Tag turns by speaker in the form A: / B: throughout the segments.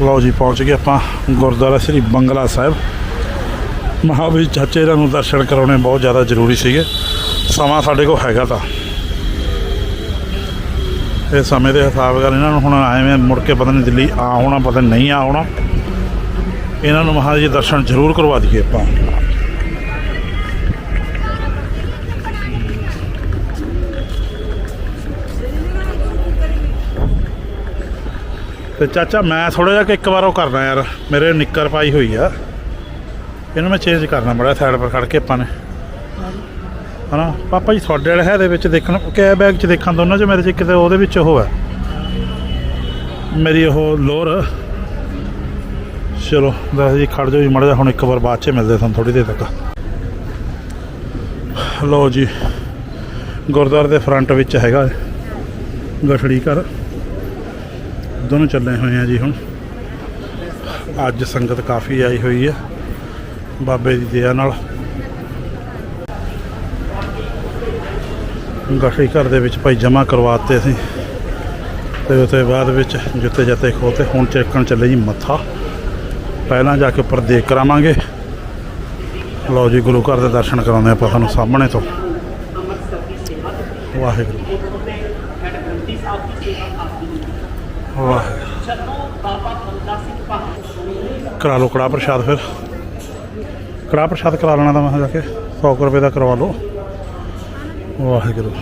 A: ਲਓ ਜੀ, ਪਹੁੰਚ ਗਏ ਆਪਾਂ ਗੁਰਦੁਆਰਾ ਸ੍ਰੀ ਬੰਗਲਾ ਸਾਹਿਬ। ਮਹਾਵੀਰ ਚਾਚੇ ਦਾ ਨੂੰ ਦਰਸ਼ਨ ਕਰਾਉਣੇ ਬਹੁਤ ਜ਼ਿਆਦਾ ਜ਼ਰੂਰੀ ਸੀਗੇ। ਸਮਾਂ ਸਾਡੇ ਕੋਲ ਹੈਗਾ ਤਾਂ। ਇਹ ਸਮੇਂ ਦੇ ਹਿਸਾਬ ਨਾਲ ਇਹਨਾਂ ਨੂੰ ਹੁਣ ਐਵੇਂ ਮੁੜ ਕੇ ਪਤਾ ਨਹੀਂ ਦਿੱਲੀ ਆ ਹੋਣਾ, ਪਤਾ ਨਹੀਂ ਆ ਹੋਣਾ। ਇਹਨਾਂ ਨੂੰ ਮਹਾਰਾਜ ਜੀ ਦਰਸ਼ਨ ਜ਼ਰੂਰ ਕਰਵਾ ਦਈਏ ਆਪਾਂ। ਤੇ ਚਾਚਾ, ਮੈਂ ਥੋੜਾ ਜਿਹਾ ਕਿ ਇੱਕ ਵਾਰ ਉਹ ਕਰਨਾ ਯਾਰ। ਮੇਰੇ ਨਿੱਕਰ ਪਾਈ ਹੋਈ ਆ। ਇਹਨੂੰ ਮੈਂ ਚੇਂਜ ਕਰਨਾ ਬੜਾ ਸਾਈਡ ਪਰ ਖੜ ਕੇ ਆਪਾਂ ਨੇ। ਹਨਾ? ਪਾਪਾ ਜੀ ਤੁਹਾਡੇ ਵਾਲੇ ਹੈ ਦੇ ਵਿੱਚ ਦੇਖਣ ਕਿ ਬੈਗ 'ਚ ਦੇਖਾਂ ਦੋਨਾਂ 'ਚ ਮੇਰੇ 'ਚ ਕਿਤੇ ਉਹਦੇ ਵਿੱਚ ਉਹ ਹੈ ਮੇਰੀ ਉਹ ਲੋਰ ਚਲੋ, ਦੱਸ ਜੀ, ਖੜ ਜਾਓ ਜੀ ਮੜਾ ਜਾ ਹੁਣ ਇੱਕ ਵਾਰ ਬਾਅਦ 'ਚ ਮਿਲਦੇ ਤੁਹਾਨੂੰ ਥੋੜੀ ਦੇਰ ਤੱਕ। ਲਓ ਜੀ। ਗੁਰਦੁਆਰੇ ਦੇ ਫਰੰਟ ਵਿੱਚ ਹੈਗਾ ਗਠੜੀ ਘਰ। ਦੋਨੋਂ ਚੱਲੇ ਹੋਏ ਆ ਜੀ ਹੁਣ। ਅੱਜ ਸੰਗਤ ਕਾਫੀ ਆਈ ਹੋਈ ਹੈ ਬਾਬੇ ਦੀ ਦਇਆ ਨਾਲ। ਗਠੜੀ ਘਰ ਦੇ ਵਿੱਚ ਭਾਈ ਜਮ੍ਹਾਂ ਕਰਵਾਤੇ ਸੀ। ਤੇ ਉਸ ਤੋਂ ਬਾਅਦ ਵਿੱਚ ਜੁੱਤੇ ਜੱਤੇ ਖੋਤੇ, ਹੁਣ ਚੇਕਣ ਚੱਲੇ ਜੀ ਮੱਥਾ। ਪਹਿਲਾਂ ਜਾ ਕੇ ਉੱਪਰ ਦੇਖ ਕਰਾਵਾਂਗੇ। ਲਓ ਜੀ, ਗੁਰੂ ਘਰ ਦੇ ਦਰਸ਼ਨ ਕਰਾਉਂਦੇ ਆਪਾਂ ਤੁਹਾਨੂੰ ਸਾਹਮਣੇ ਤੋਂ। ਵਾਹਿਗੁਰੂ। ਵਾਹਿਗੁਰੂ। ਕਰਾ ਲਓ ਕੜਾ ਪ੍ਰਸ਼ਾਦ ਫਿਰ। ਕੜਾ ਪ੍ਰਸ਼ਾਦ ਕਰਾ ਲੈਣਾ ਤਾਂ ਮੈਂ ਜਾ ਕੇ। 100 ਕੁ ਰੁਪਏ ਦਾ ਕਰਵਾ ਲਓ। ਵਾਹਿਗੁਰੂ।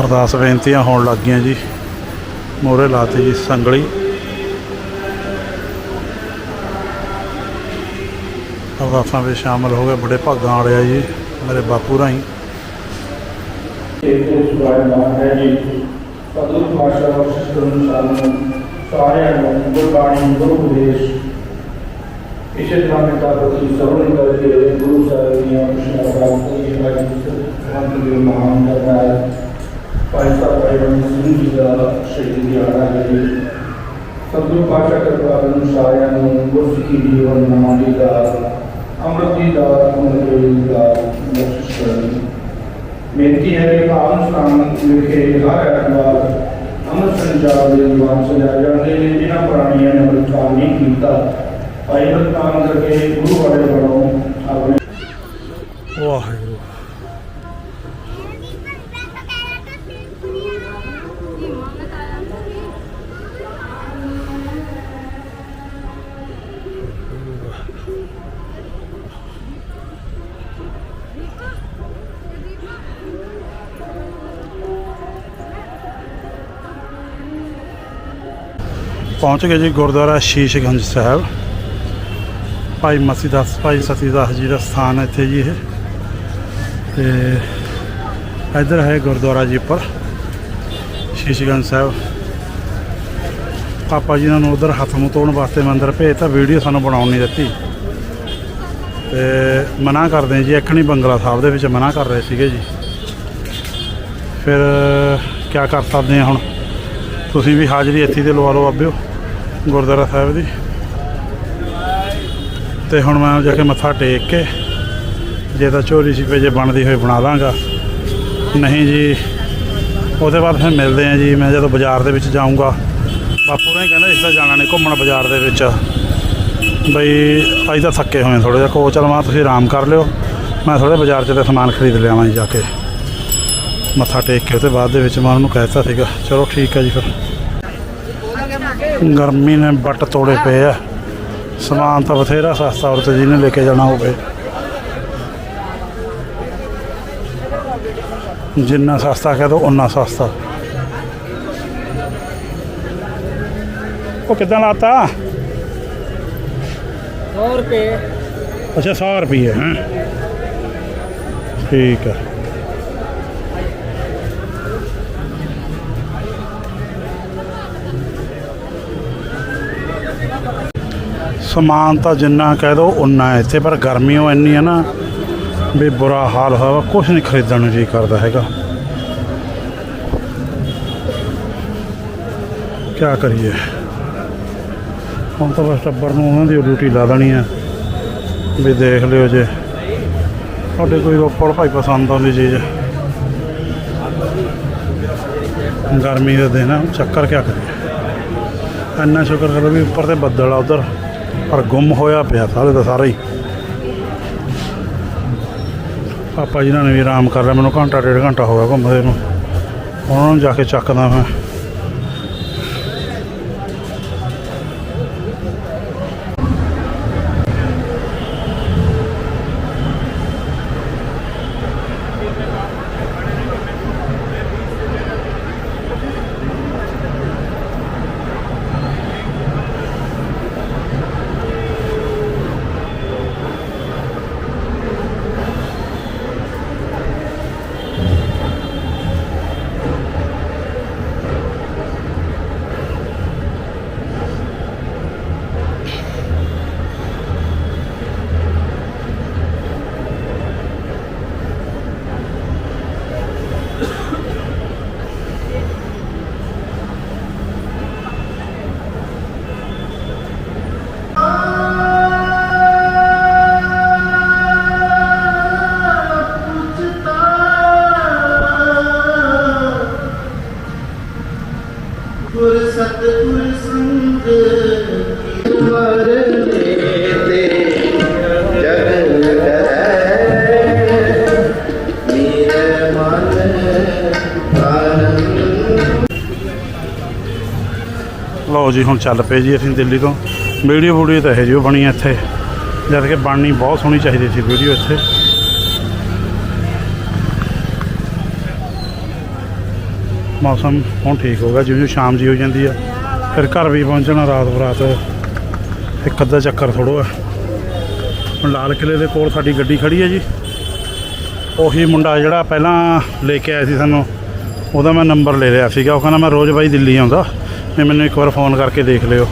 A: ਅਰਦਾਸ ਬੇਨਤੀਆਂ ਹੋਣ ਲੱਗ ਗਈਆਂ ਜੀ। ਮੋਰੇ ਲਾਤੇ ਜੀ ਸੰਗਲੀ। ਅਰਦਾਸਾਂ ਵਿੱਚ ਸ਼ਾਮਲ ਹੋ ਗਏ ਬੜੇ ਭਾਗਾਂ ਵਾਲੇ ਜੀ, ਮੇਰੇ ਬਾਪੂ ਰਾਹੀਂ।
B: ਸਾਰਿਆਂ ਨੂੰ ਗੁਰਬਾਣੀ ਗੁਰੂ ਉਪਦੇਸ਼। ਇਸੇ ਤਰ੍ਹਾਂ ਪਿਤਾ ਪ੍ਰਤੀ ਸਰਵਣ ਕਰਕੇ ਗੁਰੂ ਸਾਹਿਬ ਦੀਆਂ ਖੁਸ਼ੀਆਂ ਪ੍ਰਾਪਤ ਕਰੀਏ ਭਾਈ ਸੰਤ ਦੇ ਮਹਾਨ ਕਰਨਾ ਹੈ। ਭਾਈ ਸਾਹਿਬ ਭਾਈ ਬੰਦ ਸਿੰਘ ਜੀ ਦਾ ਸ਼ਹੀਦੀ ਦਿਹਾੜਾ ਹੈ ਜੀ ਸਤਿਗੁਰ ਭਾਸ਼ਾ ਨੂੰ ਸਾਰਿਆਂ ਨੂੰ ਗੁਰਸਿੱਖੀ ਜੀਵਨ ਨਾਮਾਂ ਦਾ ਅੰਮ੍ਰਿਤ ਦੀ ਦਾ ਅੰਮ੍ਰਿਤ ਦਾ ਬਖਸ਼ਿਸ਼ ਕਰਨ ਬੇਨਤੀ ਹੈ ਕਿ ਪਾਵਨ ਸਥਾਨ ਵਿਖੇ ਹਰ ਐਤਵਾਰ ਅੰਮ੍ਰਿਤ ਸੰਚਾਰ ਦੇ ਦੀਵਾਨ ਸਜਾਏ ਜਾਂਦੇ ਨੇ ਜਿਨ੍ਹਾਂ ਪ੍ਰਾਣੀਆਂ ਨੇ ਅੰਮ੍ਰਿਤ ਨਹੀਂ ਕੀਤਾ ਭਾਈ ਬਤਾਨ ਕਰਕੇ ਗੁਰੂ ਵਾਲੇ ਵੱਲੋਂ ਆਪਣੇ
A: ਵਾਹਿਗੁਰੂ ਪਹੁੰਚ ਗਏ ਜੀ ਗੁਰਦੁਆਰਾ ਸ਼ੀਸ਼ਗੰਜ ਸਾਹਿਬ। ਭਾਈ ਮਸੀਦਾਸ ਭਾਈ ਸਤੀਦਾਸ ਜੀ ਦਾ ਸਥਾਨ ਹੈ ਇੱਥੇ ਜੀ ਇਹ। ਤੇ ਇੱਧਰ ਹੈ ਗੁਰਦੁਆਰਾ ਜੀ ਉੱਪਰ ਸ਼ੀਸ਼ਗੰਜ ਸਾਹਿਬ। ਪਾਪਾ ਜੀ ਨੂੰ ਉਧਰ ਹੱਥ ਮੂੰਹ ਧੋਣ ਵਾਸਤੇ ਮੰਦਰ ਭੇਜਤਾ ਵੀਡੀਓ ਸਾਨੂੰ ਬਣਾਉਣ ਨਹੀਂ ਦਿੱਤੀ। ਤੇ ਮਨਾ ਕਰਦੇ ਜੀ ਅੱਖਣੀ ਬੰਗਲਾ ਸਾਹਿਬ ਦੇ ਵਿੱਚ ਮਨਾ ਕਰ ਰਹੇ ਸੀਗੇ ਜੀ। ਫਿਰ ਕੀ ਕਰ ਸਕਦੇ ਹਾਂ ਹੁਣ? ਤੁਸੀਂ ਵੀ ਹਾਜ਼ਰੀ ਇੱਥੇ ਤੇ ਲਵਾ ਲਓ ਆਬਿਓ ਗੁਰਦੁਆਰਾ ਸਾਹਿਬ ਦੀ ਤੇ ਹੁਣ ਮੈਂ ਜਾ ਕੇ ਮੱਥਾ ਟੇਕ ਕੇ ਜੇ ਤਾਂ ਚੋਰੀ ਸੀ ਜੇ ਬਣਦੀ ਹੋਈ ਬਣਾ ਲਾਂਗਾ ਨਹੀਂ ਜੀ, ਉਹਦੇ ਬਾਅਦ ਫਿਰ ਮਿਲਦੇ ਆ ਜੀ, ਮੈਂ ਜਦੋਂ ਬਾਜ਼ਾਰ ਦੇ ਵਿੱਚ ਜਾਊਂਗਾ। ਬਾਪੂ ਨੇ ਕਹਿੰਦਾ ਇਸ ਦਾ ਜਾਣਾ ਨਹੀਂ ਘੁੰਮਣ ਬਾਜ਼ਾਰ ਦੇ ਵਿੱਚ। ਬਈ ਅੱਜ ਤਾਂ ਥੱਕੇ ਹੋਏ ਥੋੜਾ ਜਿਹਾ। ਕੋ ਚਲ ਮਾ, ਤੁਸੀਂ ਆਰਾਮ ਕਰ ਲਿਓ। ਮੈਂ ਥੋੜੇ ਬਾਜ਼ਾਰ 'ਚ ਤੇ ਸਮਾਨ ਖਰੀਦ ਲਿਆਵਾਂ ਜੀ ਜਾ ਕੇ। ਮੱਥਾ ਟੇਕ ਕੇ ਉਹਦੇ ਬਾਅਦ ਦੇ ਵਿੱਚ ਮੈਂ ਉਹਨੂੰ ਕਹਿਤਾ ਸੀਗਾ, ਚਲੋ ਠੀਕ ਹੈ ਜੀ ਫਿਰ। ਗਰਮੀ ਨੇ ਬੱਟ ਤੋੜੇ ਪਏ ਆ। ਸਮਾਨ ਤਾਂ ਬਥੇਰਾ ਸਸਤਾ ਔਰ ਤੇ ਜਿਹਨੇ ਲੈ ਕੇ ਜਾਣਾ ਹੋਵੇ। ਜਿੰਨਾ ਸਸਤਾ ਕਹਿ ਦੋ ਉਨਾ ਸਸਤਾ। ਉਹ ਕਿਦਾਂ ਲਾਤਾ?
C: 100 ਰੁਪਏ।
A: ਅੱਛਾ 100 ਰੁਪਏ ਹੈ। ਠੀਕ ਹੈ ਸਮਾਨ ਤਾਂ ਜਿੰਨਾ ਕਹਿ ਦੋ ਉਨਾ ਇੱਥੇ, ਪਰ ਗਰਮੀ ਉਹ ਇੰਨੀ ਹੈ ਨਾ ਵੀ ਬੁਰਾ ਹਾਲ ਹੋਇਆ ਕੁਝ ਨਹੀਂ ਖਰੀਦਣ ਨੂੰ ਜੀ ਕਰਦਾ ਹੈਗਾ। ਕੀ ਕਰੀਏ? ਹੁਣ ਤਾਂ ਬਸ ਟੱਬਰ ਨੂੰ ਉਹਨਾਂ ਦੀ ਡਿਊਟੀ ਲਾ ਦੇਣੀ ਹੈ, ਵੀ ਦੇਖ ਲਿਓ ਜੇ। ਤੁਹਾਡੇ ਕੋਈ ਰੋਪੜ ਭਾਈ ਪਸੰਦ ਆਉਂਦੀ ਚੀਜ਼। ਗਰਮੀ ਦੇ ਦਿਨ, ਚੱਕਰ ਕਿਆ ਕਰੀਏ? ਇੰਨਾ ਸ਼ੁਕਰ ਕਰੋ ਵੀ ਉੱਪਰ ਤੇ ਬੱਦਲ ਆ ਉਧਰ। ਪਰ ਗੁੰਮ ਹੋਇਆ ਪਿਆ, ਸਾਰੇ ਦਾ ਸਾਰਾ ਹੀ। ਪਾਪਾ ਜੀ ਨੇ ਵੀ ਆਰਾਮ ਕਰ ਲਿਆ, ਮੈਨੂੰ ਘੰਟਾ, ਡੇਢ ਘੰਟਾ ਹੋ ਗਿਆ ਘੁੰਮਦੇ ਨੂੰ। ਉਹਨਾਂ ਨੂੰ ਜਾ ਕੇ ਚੱਕਦਾ ਮੈਂ। ਲਓ ਜੀ, ਹੁਣ ਚੱਲ ਪਏ ਜੀ ਅਸੀਂ ਦਿੱਲੀ ਤੋਂ। ਵੀਡੀਓ ਵੀਡੀਓ ਤਾਂ ਇਹ ਜਿਹੀ ਬਣੀ ਆ ਇੱਥੇ। ਜਦ ਕਿ ਬਣਨੀ ਬਹੁਤ ਸੋਹਣੀ ਚਾਹੀਦੀ ਸੀ ਵੀਡੀਓ ਇੱਥੇ। ਮੌਸਮ ਹੁਣ ਠੀਕ ਹੋ ਗਿਆ ਜਿਉਂ ਜਿਉਂ ਸ਼ਾਮ ਜੀ ਹੋ ਜਾਂਦੀ ਆ। ਫਿਰ ਘਰ ਵੀ ਪਹੁੰਚਣਾ ਰਾਤ ਬਰਾਤ। ਇੱਕ ਅੱਧਾ ਚੱਕਰ ਥੋੜੋ ਹੈ। ਹੁਣ ਲਾਲ ਕਿਲੇ ਦੇ ਕੋਲ ਸਾਡੀ ਗੱਡੀ ਖੜੀ ਹੈ ਜੀ। ਉਹੀ ਮੁੰਡਾ ਜਿਹੜਾ ਪਹਿਲਾਂ ਲੈ ਕੇ ਆਇਆ ਸੀ ਸਾਨੂੰ, ਉਹਦਾ ਮੈਂ ਨੰਬਰ ਲੈ ਲਿਆ ਸੀਗਾ। ਉਹ ਕਹਿੰਦਾ ਮੈਂ ਰੋਜ਼ ਬਾਈ ਦਿੱਲੀ ਆਉਂਦਾ। ਵੀ ਮੈਨੂੰ ਇੱਕ ਵਾਰ ਫੋਨ ਕਰਕੇ ਦੇਖ ਲਿਓ।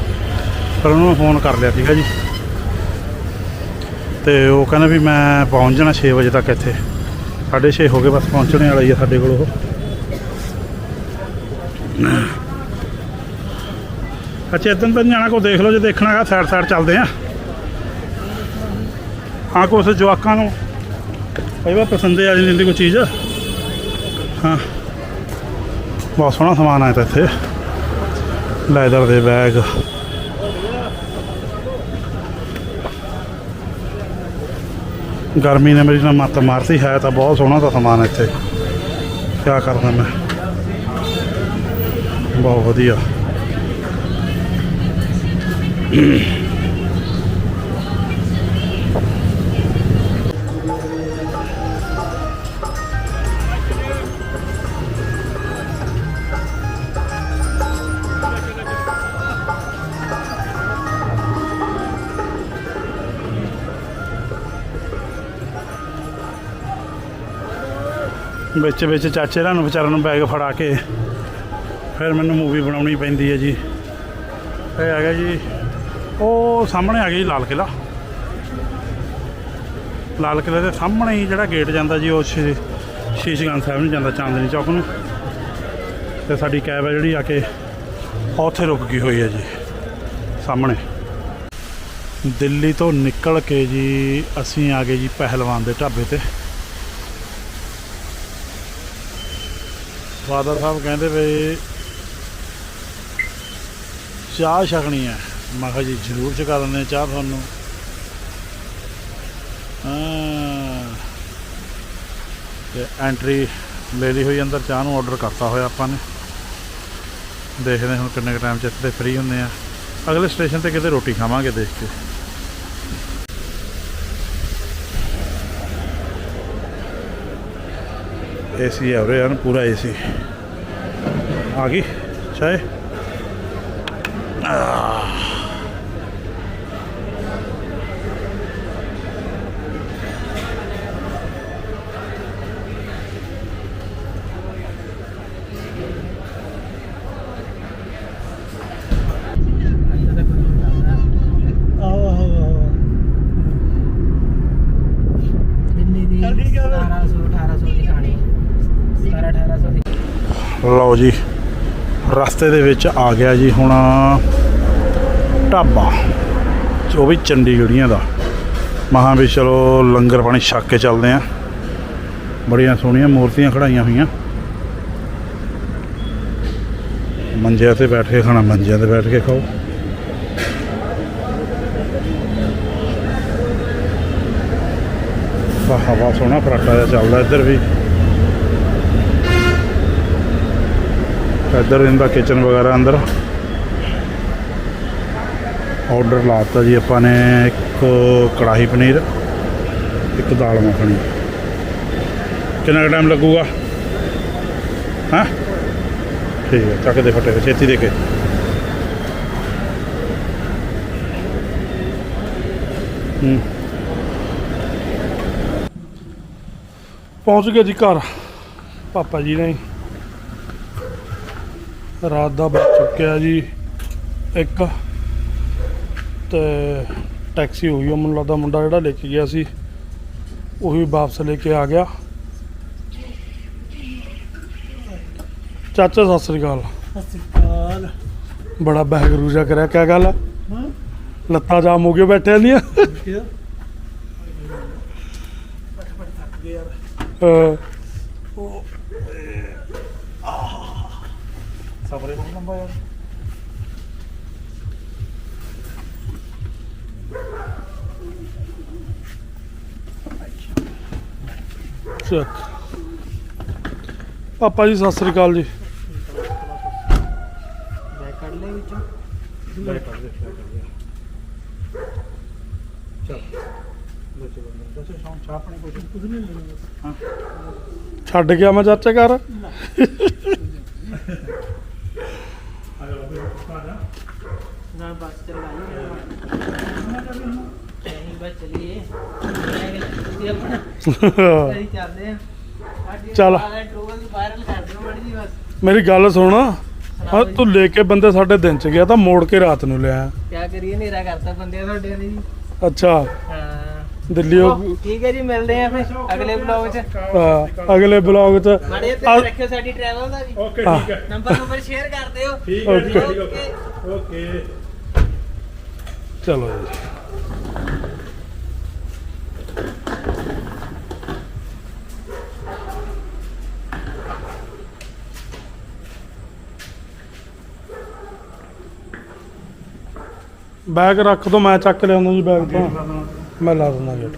A: ਪਰ ਉਹਨੂੰ ਮੈਂ ਫੋਨ ਕਰ ਲਿਆ ਸੀਗਾ ਜੀ। ਤੇ ਉਹ ਕਹਿੰਦਾ ਵੀ ਮੈਂ ਪਹੁੰਚ ਜਾਣਾ 6 ਵਜੇ ਤੱਕ ਇੱਥੇ। 6:30 ਹੋ ਗਏ, ਬਸ ਪਹੁੰਚਣੇ ਵਾਲਾ ਹੀ ਆ ਸਾਡੇ ਕੋਲ ਉਹ। ਅੱਛਾ ਇਦਾਂ ਤਾਂ ਨੀ ਜਾਣਾ ਕੋ ਦੇਖ ਲਓ, ਜੇ ਦੇਖਣਾ ਹੈਗਾ ਸਾਈਡ ਸਾਈਡ ਚੱਲਦੇ ਆ। ਹਾਂ, ਕੁਛ ਜਵਾਕਾਂ ਨੂੰ। ਕਈ ਵਾਰ ਪਸੰਦ ਆ ਜਾਂਦੀ ਕੋਈ ਚੀਜ਼। ਹਾਂ। ਬਹੁਤ ਸੋਹਣਾ ਸਮਾਨ ਆਇਆ ਤਾਂ ਇੱਥੇ। ਲੈਦਰ ਦੇ ਬੈਗ। ਗਰਮੀ ਨੇ ਮੇਰੀ ਨਾਲ ਮੱਤ ਮਾਰਤੀ, ਹੈ ਤਾਂ ਬਹੁਤ ਸੋਹਣਾ ਤਾਂ ਸਮਾਨ ਇੱਥੇ। ਕੀ ਕਰਦਾ ਮੈਂ? ਬਹੁਤ ਵਧੀਆ। ਵਿੱਚ ਵਿੱਚ ਚਾਚੇ ਰਾਂ ਨੂੰ ਵਿਚਾਰਾਂ ਨੂੰ ਬੈਗ ਫੜਾ ਕੇ ਫਿਰ ਮੈਨੂੰ ਮੂਵੀ ਬਣਾਉਣੀ ਪੈਂਦੀ ਹੈ ਜੀ। ਇਹ ਹੈਗਾ ਜੀ ਉਹ ਸਾਹਮਣੇ ਆ ਗਿਆ ਜੀ ਲਾਲ ਕਿਲਾ ਲਾਲ ਕਿਲੇ ਦੇ ਸਾਹਮਣੇ ਹੀ ਜਿਹੜਾ ਗੇਟ ਜਾਂਦਾ ਜੀ, ਉਹ ਸ਼ੀ- ਸ਼ੀਸ਼ਗੰਜ ਸਾਹਿਬ ਨੂੰ ਜਾਂਦਾ ਚਾਂਦਨੀ ਚੌਕ ਨੂੰ। ਤੇ ਸਾਡੀ ਕੈਬ ਹੈ ਜਿਹੜੀ ਆ ਕੇ ਉੱਥੇ ਰੁਕ ਗਈ ਹੋਈ ਹੈ ਜੀ, ਸਾਹਮਣੇ। ਦਿੱਲੀ ਤੋਂ ਨਿਕਲ ਕੇ ਜੀ ਅਸੀਂ ਆ ਗਏ ਜੀ ਪਹਿਲਵਾਨ ਦੇ ਢਾਬੇ ਤੇ। ਫਾਦਰ ਸਾਹਿਬ ਕਹਿੰਦੇ ਵੀ ਚਾਹ ਛਕਣੀ ਹੈ। ਮੈਂ ਕਿਹਾ ਜੀ ਜ਼ਰੂਰ ਚੁਕਾ ਦਿੰਦੇ ਹਾਂ ਚਾਹ ਤੁਹਾਨੂੰ। ਤੇ ਐਂਟਰੀ ਲੈ ਲਈ ਹੋਈ ਅੰਦਰ, ਚਾਹ ਨੂੰ ਆਰਡਰ ਕਰਤਾ ਹੋਇਆ ਆਪਾਂ ਨੇ। ਦੇਖਦੇ ਹਾਂ ਹੁਣ ਕਿੰਨੇ ਟਾਈਮ ਚ ਇੱਥੇ ਫ੍ਰੀ ਹੁੰਦੇ ਆ ਅਗਲੇ ਸਟੇਸ਼ਨ ਤੇ ਕਿਤੇ ਰੋਟੀ ਖਾਵਾਂਗੇ ਦੇਖ ਕੇ। ਏਸੀ ਹੈ ਉਰੇ ਹਨ ਪੂਰਾ ਏਸੀ ਆ ਗਈ ਚਾਹੇ
C: ਆਹੋ ਆਹੋ ਆਹੋ
D: ਦਿੱਲੀ ਦੀ
C: ਚੱਲ ਠੀਕ ਆ ਫਿਰ।
D: 1700 1800 ਦੀ ਖਾਣੀ 17 1800 ਦੀ।
A: ਲਓ ਜੀ, ਰਸਤੇ ਦੇ ਵਿੱਚ ਆ ਗਿਆ ਜੀ ਹੁਣ ਢਾਬਾ ਉਹ ਵੀ ਚੰਡੀਗੜ੍ਹੀਆਂ ਦਾ। ਮਹਾਂ ਵੀ ਚਲੋ ਲੰਗਰ ਪਾਣੀ ਛੱਕ ਕੇ ਚੱਲਦੇ ਆ। ਬੜੀਆਂ ਸੋਹਣੀਆਂ ਮੂਰਤੀਆਂ ਖੜਾਈਆਂ ਹੋਈਆਂ। ਮੰਜਿਆਂ ਤੇ ਬੈਠ ਕੇ ਖਾਣਾ, ਮੰਜਿਆਂ ਤੇ ਬੈਠ ਕੇ ਖਾਓ। ਹਵਾ ਸੋਹਣਾ ਫਰਾਟਾ ਜਿਹਾ ਚੱਲਦਾ ਇੱਧਰ ਵੀ। ਇੱਧਰ ਇਹਦਾ ਕਿਚਨ ਵਗੈਰਾ ਅੰਦਰ। ਆਰਡਰ ਲਾਤਾ ਜੀ ਆਪਾਂ ਨੇ ਇੱਕ ਕੜਾਹੀ ਪਨੀਰ, ਇੱਕ ਦਾਲ ਮੱਖਣੀ। ਕਿੰਨਾ ਟਾਈਮ ਲੱਗੂਗਾ? ਹਾਂ? ਠੀਕ ਹੈ, ਚੱਕ ਦੇ ਫਟੇ, ਛੇਤੀ ਦੇ ਕੇ।
C: ਪਹੁੰਚ ਗਏ ਜੀ ਘਰ। ਪਾਪਾ ਜੀ ਨੇ ਰਾਤ ਦਾ ਵੱਜ ਚੁੱਕਿਆ ਜੀ ਇੱਕ ਤੇ ਟੈਕਸੀ ਹੋਈ ਉਹ ਮੈਨੂੰ ਲੱਗਦਾ ਮੁੰਡਾ ਜਿਹੜਾ ਲੈ ਕੇ ਗਿਆ ਸੀ ਉਹੀ ਵਾਪਸ ਲੈ ਕੇ ਆ ਗਿਆ। ਚਾਚਾ ਸਤਿ ਸ੍ਰੀ ਅਕਾਲ।
D: ਸਸਿਕਾਲ
C: ਬੜਾ ਬਹਿਗਰੂ ਜਿਹਾ ਕਰਿਆ ਕਿਆ ਗੱਲ ਆ? ਲੱਤਾਂ ਜਾਮ ਹੋ ਗਏ ਬੈਠੇ ਨਹੀਂ ਅਹ
A: ਸਫਰੇ ਬਹੁਤ ਲੰਬਾ ਯਾਰ।
C: ਚੱਕ ਪਾਪਾ ਜੀ ਸਤਿ ਸ੍ਰੀ ਅਕਾਲ ਜੀ।
D: ਬੈਕ ਕੱਢ ਲੈ ਵਿੱਚੋਂ।
A: ਲੈ ਕਰ ਦੇ ਲੈ ਕਰ ਦੇ ਚਲ। ਲੈ ਚਲੋ ਦੱਸੋ ਸ਼ਾਮ ਚਾਹ ਪਾਣੀ ਕੁਝ ਕੁਝ ਨਹੀਂ ਲੈਣਾ ਹਾਂ।
C: ਛੱਡ ਗਿਆ ਮੈਂ ਚਾਚਾ ਘਰ
A: ਆ ਜਾ ਆ ਜਾ
D: ਨਾ ਬਸ ਚਲਾਈ ਨਹੀਂ ਬਸ ਚਲੀਏ। ਮੈਂ ਕਿਹਾ ਤੁਸੀਂ ਆਪਣਾ ਕਰੀ ਚੱਲਦੇ ਆ। ਸਾਡੀ
C: ਚੱਲ।
D: ਟਰੂਵਲ ਦੀ ਵਾਇਰਲ ਕਰ ਦਿਓ ਬੜੀ ਜੀ ਬਸ।
C: ਮੇਰੀ ਗੱਲ ਸੁਣ। ਹਾਂ ਤੂੰ ਲੈ ਕੇ ਬੰਦੇ ਸਾਡੇ ਦਿਨ ਚ ਗਿਆ ਤਾਂ ਮੋੜ ਕੇ ਰਾਤ ਨੂੰ ਲਿਆ।
D: ਕਿਆ ਕਰੀਏ ਨੇਰਾ ਕਰਤਾ ਬੰਦੇ ਤੁਹਾਡੇ ਨੇ ਜੀ।
C: ਅੱਛਾ।
D: ਹਾਂ।
C: ਦਿੱਲੀ ਉਹ
D: ਉਹ, ਠੀਕ ਹੈ ਜੀ ਮਿਲਦੇ ਆ ਫਿਰ ਅਗਲੇ ਬਲੌਗ 'ਚ।
C: ਅਹ, ਅਗਲੇ ਬਲੌਗ ਚ।
D: ਮਾੜੇ
C: ਆ-
D: ਰੱਖਿਓ ਸਾਡੀ ਟਰੈਵਲ ਦਾ ਵੀ।
A: ਓਕੇ। ਠੀਕ ਹੈ।
D: ਨੰਬਰ ਨੰਬਰ ਸ਼ੇਅਰ ਕਰ ਦਿਓ।
A: ਠੀਕ ਹੈ ਠੀਕ ਹੈ ਠੀਕ
D: ਓਕੇ
A: ਹੈ। ਓਕੇ
C: ਚਲੋ ਜੀ। ਬੈਗ ਰੱਖ ਦੋ, ਮੈਂ ਚੱਕ ਲਿਆਉਂਦਾ ਜੀ ਬੈਗ ਤਾਂ। ਮੈਂ ਲਾ ਦਿੰਦਾ ਗੇਟ